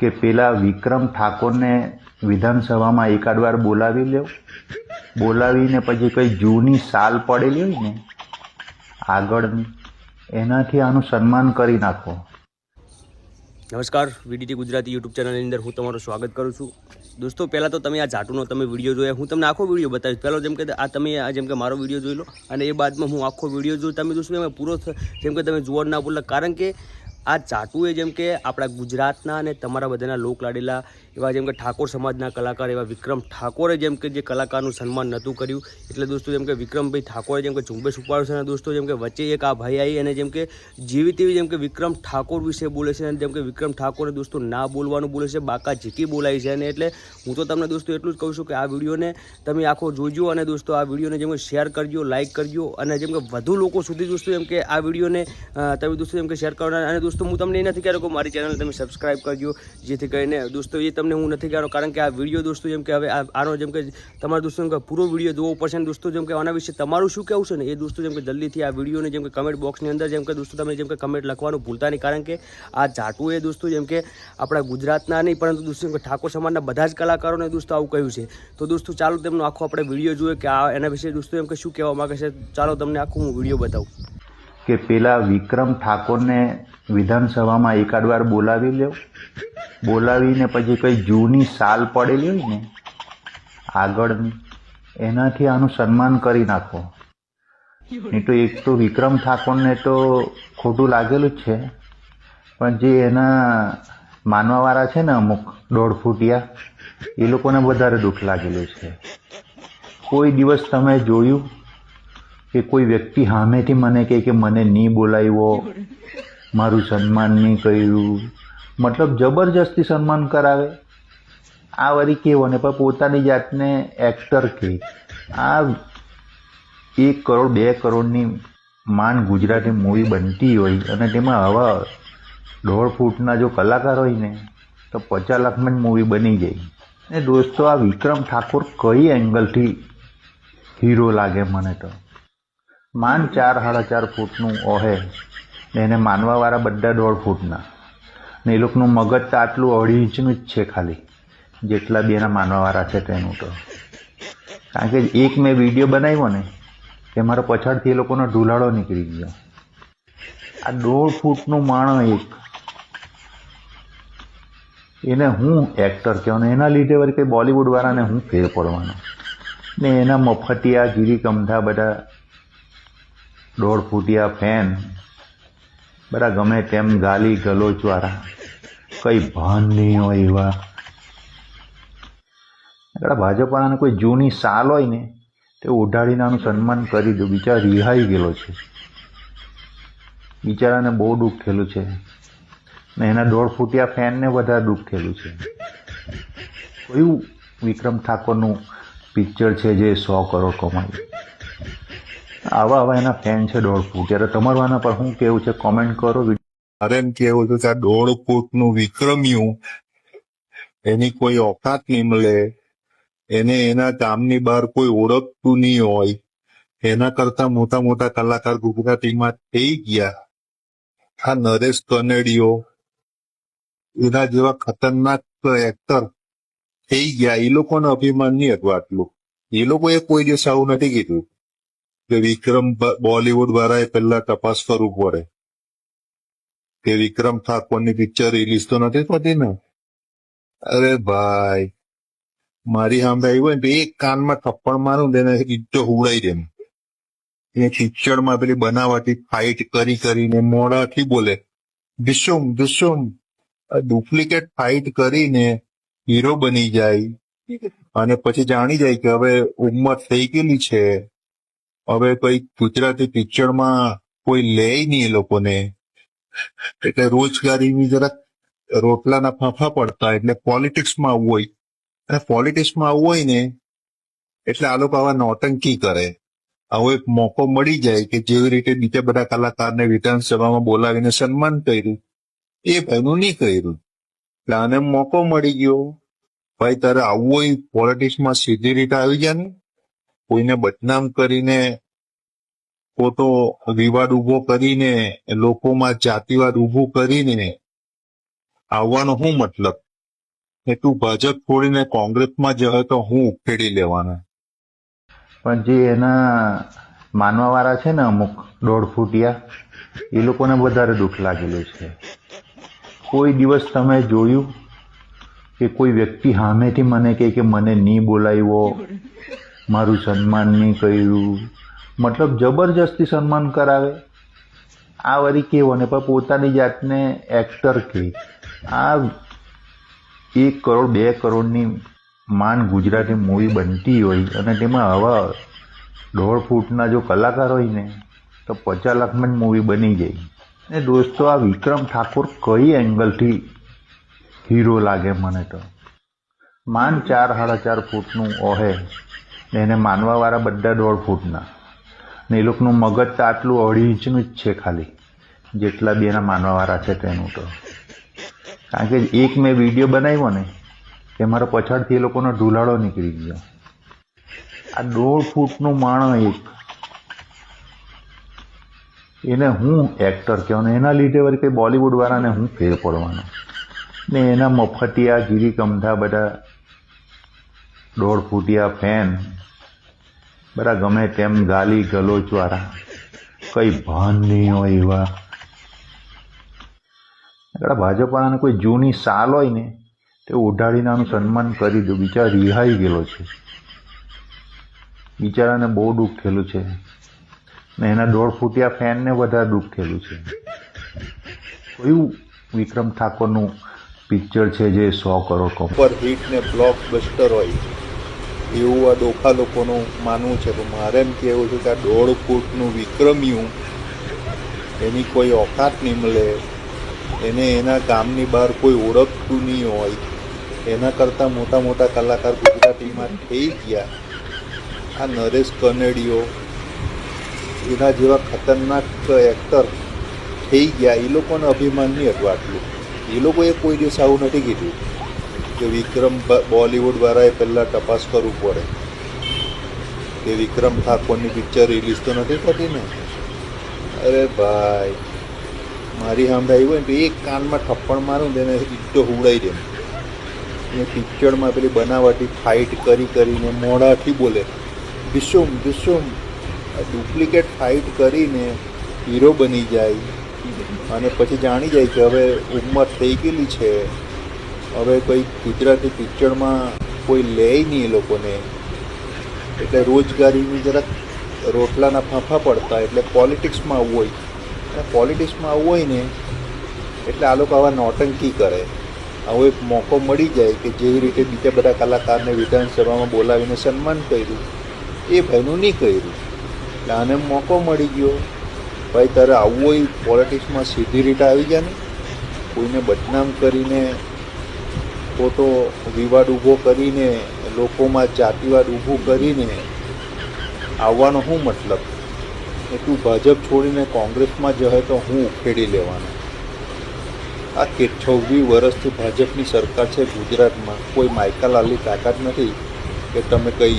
કે પેલા વિક્રમ ઠાકોરને વિધાનસભામાં એકાદ વાર બોલાવી લ્યો. બોલાવીને પછી કઈ જૂની સાલ પડેલી હોય ને આગળની એનાથી આનું સન્માન કરી નાખો. નમસ્કાર, વીડીટી ગુજરાતી યુટ્યુબ ચેનલની અંદર હું તમારું સ્વાગત કરું છું. દોસ્તો, પહેલાં તો તમે આ જાટુનો તમે વીડિયો જોયા. હું તમને આખો વીડિયો બતાવીશ. પહેલો જેમ કે આ તમે આ જેમ કે મારો વીડિયો જોઈ લો. અને એ બાદમાં હું આખો વીડિયો જોઉં. તમે જોશો એમાં પૂરો જેમ કે તમે જોવા ના બોલો કારણ કે આ ચાટુએ જેમ કે આપણા ગુજરાતના અને તમારા બધાના લોક લાડેલા એવા જેમ કે ઠાકોર સમાજના કલાકાર એવા વિક્રમ ઠાકોરે જેમ કે જે કલાકારનું સન્માન નહોતું કર્યું એટલે દોસ્તો જેમ કે વિક્રમભાઈ ઠાકોરે જેમ કે ઝુંબેશ છે અને દોસ્તો જેમ કે વચ્ચે એક આ ભાઈ આવી અને જેમ કે જેવી તેવી જેમ કે વિક્રમ ઠાકોર વિશે બોલે છે અને જેમ કે વિક્રમ ઠાકોરે દોસ્તો ના બોલવાનું બોલે છે બાકા જીકી બોલાય છે અને એટલે હું તો તમને દોસ્તો એટલું જ કહું છું કે આ વિડીયોને તમે આખો જોજો અને દોસ્તો આ વિડીયોને જેમ કે શેર કરજો લાઇક કરજો અને જેમ કે વધુ લોકો સુધી દોસ્તો જેમ કે આ વિડીયોને તમે દોસ્તો જેમ કે શેર કરવાના અને દોસ્તો હું તમને એ નથી કહેતો કે મારી ચેનલ તમે સબસ્ક્રાઈબ કરજો જેથી કરીને દોસ્તો એ તમને હું નથી કહેવાનો, કારણ કે આ વીડિયો દોસ્તો જેમ કે હવે આનો જેમ કે તમારા દોસ્તો જેમ કે પૂરો વીડિયો જોવો પડશે દોસ્તો જેમ કે આના વિશે તમારું શું કહેવું છે ને એ દોસ્તો જેમ કે જલ્દીથી આ વિડીયોને જેમ કે કમેન્ટ બોક્સની અંદર જેમ કે દોસ્તો તમે જેમ કે કમેન્ટ લખવાનું ભૂલતા નહીં, કારણ કે આ જાટુ એ દોસ્તો જેમ કે આપણા ગુજરાતના નહીં, પરંતુ દોસ્તો જેમ કે ઠાકોર સમાજના બધા જ કલાકારોને દોસ્તો આવું કહ્યું છે. તો દોસ્તો ચાલો તેમનો આખો આપણે વીડિયો જોઈએ કે આ એના વિશે દોસ્તો એમ કે શું કહેવા માંગે છે. ચાલો તમને આખું હું વીડિયો બતાવું. કે પેલા વિક્રમ ઠાકોરને વિધાનસભામાં એકાદ વાર બોલાવી લ્યો. બોલાવીને પછી કઈ જૂની સાલ પડેલી હોય ને, આગળની, એનાથી આનું સન્માન કરી નાખો. નહીં તો એક તો વિક્રમ ઠાકોરને તો ખોટું લાગેલું જ છે, પણ જે એના માનવાવાળા છે ને અમુક દોઢ ફૂટિયા એ લોકોને વધારે દુઃખ લાગેલું છે. કોઈ દિવસ તમે જોયું કે કોઈ વ્યક્તિ સામેથી મને કહે કે મને નહીં બોલાવ્યો, મારું સન્માન નહીં કર્યું? મતલબ જબરજસ્તી સન્માન કરાવે. આ વળી કેવો? પણ પોતાની જાતને એક્ટર કે આ એક કરોડ, બે કરોડની માન ગુજરાતી મૂવી બનતી હોય અને તેમાં આવા દોઢ ફૂટના જો કલાકાર હોય ને, તો પચાસ લાખમાં જ મૂવી બની જાય. ને દોસ્તો, આ વિક્રમ ઠાકોર કઈ એંગલથી હીરો લાગે મને તો? માન ચાર, સાડા ચાર ફૂટનું ઓહે. એને માનવાવાળા બધા દોઢ ફૂટના. ને એ લોકોનું મગજ તો આટલું અઢી ઇંચનું જ છે ખાલી. જેટલા બેના માનવાવાળા છે તેનું તો. કારણ કે એક મેં વીડિયો બનાવ્યો ને, કે મારા પછાડથી એ લોકોનો ઢુલાડો નીકળી ગયો. આ દોઢ ફૂટનું માણસ એક. એને હું એક્ટર કહેવાનું, એના લીધે વળી કંઈ બોલિવૂડવાળાને હું ફેર પડવાનો. ને એના મફતિયા ગીરી કમઠા બધા દોઢ ફૂટિયા ફેન બધા ગમે તેમ ગાલી ગલોચવાળા કઈ ભાન નહીં હોય એવા. આપણા ભાજપવાળાને કોઈ જૂની સાલ હોય ને, તે ઉઢાડીને આનું સન્માન કરી દો. બિચારા રિહાઈ ગયેલો છે. બિચારાને બહુ દુઃખ થયેલું છે. ને એના દોઢ ફૂટિયા ફેનને વધારે દુઃખ થયેલું છે. કયું વિક્રમ ઠાકોરનું પિક્ચર છે જે સો કરોડ કમાયું. આવા આવા એના ફેન છે દોઢ ફૂટ. ત્યારે તમારું આના પર શું કેવું છે? કોમેન્ટ કરો. મારે કેવું છે કે આ દોઢ ફૂટનું વિક્રમ્યું, એની કોઈ ઓકાત નહીં મળે. એને એના ગામની બહાર કોઈ ઓળખતું નહીં હોય. એના કરતા મોટા મોટા કલાકાર ગુજરાતીમાં થઈ ગયા. આ નરેશ કનેડિયો, એના જેવા ખતરનાક એક્ટર થઈ ગયા. એ લોકોને નહીં હતું આટલું એ લોકોએ કોઈ દિવસ આવું નથી કીધું. કે વિક્રમ બોલીવુડ વાળાએ પહેલા તપાસ કરવું પડે કે વિક્રમ ઠાકોરની પિક્ચર રિલીઝ તો નથી થતી ને? અરે ભાઈ, મારી સામે હોય ને એક કાનમાં થપ્પડ મારું ને એને હુડાઈ દે એ પિક્ચરમાં પેલી બનાવટી ફાઇટ કરી કરીને મોડાથી બોલે ધુશુમ ધુશુમ ડુપ્લિકેટ ફાઇટ કરીને હીરો બની જાય. અને પછી જાણી જાય કે હવે ઉંમર થઈ ગયેલી છે. હવે કોઈ ગુજરાતી પિક્ચરમાં કોઈ લે નહીં એ લોકોને. એટલે રોજગારીની જરાક રોટલાના ફાંફા પડતા એટલે પોલિટિક્સમાં આવવું હોય. અને પોલિટિક્સમાં આવવું હોય ને, એટલે આ લોકો આવા નોટંકી કરે. આવો એક મોકો મળી જાય કે જેવી રીતે બીજા બધા કલાકારને વિધાનસભામાં બોલાવીને સન્માન કર્યું. એ ભાઈનું નહીં કર્યું. એટલે આને મોકો મળી ગયો. ભાઈ તારે આવવું હોય પોલિટિક્સમાં સીધી રીતે આવી જાય ને કોઈને બદનામ કરીને પોતો વિવાદ ઊભો કરીને, લોકોમાં જાતિવાદ ઉભું કરીને આવવાનો શું મતલબ? એ તું ભાજપ છોડીને કોંગ્રેસમાં જશે તો હું ઉખેડી લેવાના? પણ જે એના માનવાવાળા છે ને અમુક, દોઢ ફૂટિયા, એ લોકોને વધારે દુઃખ લાગેલું છે. કોઈ દિવસ તમે જોયું કે કોઈ વ્યક્તિ સામેથી મને કહે કે મને નહીં બોલાવ્યો? મારું સન્માન નહીં કર્યું. મતલબ જબરજસ્તી સન્માન કરાવે. આ વળી કેવો? ને પણ પોતાની જાતને એક્ટર કે આ એક કરોડ, બે કરોડની માન ગુજરાતી મૂવી બનતી હોય અને તેમાં હવા દોઢ ફૂટના જો કલાકાર હોય ને, તો પચાસ લાખમાં જ મૂવી બની જાય. ને દોસ્તો, આ વિક્રમ ઠાકોર કઈ એંગલથી હીરો લાગે મને તો? માન ચાર, સાડા ચાર ફૂટનું ઓહે. એને માનવાવાળા બધા દોઢ ફૂટના. ને એ લોકોનું મગજ તો આટલું અઢી ઇંચનું જ છે ખાલી. જેટલા બી એના માનવાવાળા છે તેનું તો. કારણ કે એક મેં વીડિયો બનાવ્યો ને, કે મારો પછાડથી એ લોકોનો ઢુલાડો નીકળી ગયો. આ દોઢ ફૂટનું માણ એક. એને હું એક્ટર કહેવાનો, એના લીધે વળી કંઈ બોલિવૂડ વાળાને હું ફેર પડવાનો. ને એના મફતિયા ગીરી કમધા બધા દોઢ ફૂટિયા ફેન બધા ગમે તેમ ગાલી ગલોચવાળા કઈ ભાન નહીં હોય એવા. આપણા ભાજપ કોઈ જૂની સાલ હોય ને, તે ઉઢાડીને આનું સન્માન કરી દો. બિચારા રિહાઈ ગયેલો છે. બિચારાને બહુ દુઃખ થયેલું છે. ને એના દોઢ ફૂટિયા ફેનને વધારે દુઃખ થયેલું છે. કયું વિક્રમ ઠાકોરનું પિક્ચર છે જે સો કરોડ ઉપર હિટ ને બ્લોક બસ્ટર હોય. એવું આ ડોખા લોકોનું માનવું છે. તો મારે એમ કહેવું છે કે આ દોઢ ફૂટનું વિક્રમ્યું, એની કોઈ ઓકાત નહીં મળે. એને એના ગામની બહાર કોઈ ઓળખતું નહીં હોય. એના કરતાં મોટા મોટા કલાકાર ગુજરાતીમાં થઈ ગયા. આ નરેશ કનેડિયો, એના જેવા ખતરનાક એક્ટર થઈ ગયા. એ લોકોને અભિમાન નહીં હતું આટલું એ લોકોએ કોઈ દિવસ આવું નથી કીધું. કે વિક્રમ બ- બોલિવૂડ વાળાએ પહેલાં તપાસ કરવું પડે. કે વિક્રમ ઠાકોરની પિક્ચર રિલીઝ તો નથી થતી ને? અરે ભાઈ, મારી આવ્યું હોય ને તો એક કાનમાં થપ્પડ મારું ને ઈટો હુડાઈ દે. એ પિક્ચરમાં પેલી બનાવટી ફાઇટ કરી કરીને મોઢાથી બોલે વિશુમ વિશુમ ડુપ્લિકેટ ફાઇટ કરીને હીરો બની જાય. અને પછી જાણી જાય કે હવે ઉંમર થઈ ગયેલી છે. હવે કોઈ ગુજરાતી પિક્ચરમાં કોઈ લે નહીં એ લોકોને. એટલે રોજગારીની જરાક રોટલાના ફાંફા પડતા એટલે પોલિટિક્સમાં આવવું હોય. અને પોલિટિક્સમાં આવવું હોય ને, એટલે આ લોકો આવા નોટંકી કરે. આવો એક મોકો મળી જાય કે જેવી રીતે બીજા બધા કલાકારને વિધાનસભામાં બોલાવીને સન્માન કર્યું. એ ભાઈનું નહીં કર્યું. એટલે આને મોકો મળી ગયો. ભાઈ તારે આવવું હોય પોલિટિક્સમાં સીધી રીતે આવી જાય ને. કોઈને બદનામ કરીને ખોટો વિવાદ ઊભો કરીને, લોકોમાં જાતિવાદ ઊભું કરીને આવવાનો શું મતલબ? એ તું ભાજપ છોડીને કોંગ્રેસમાં જશે તો હું ઉખેડી લેવાનો. આ કે છવ્વીસ વર્ષથી ભાજપની સરકાર છે ગુજરાતમાં. કોઈ માયકાલાલની તાકાત નથી કે તમે કઈ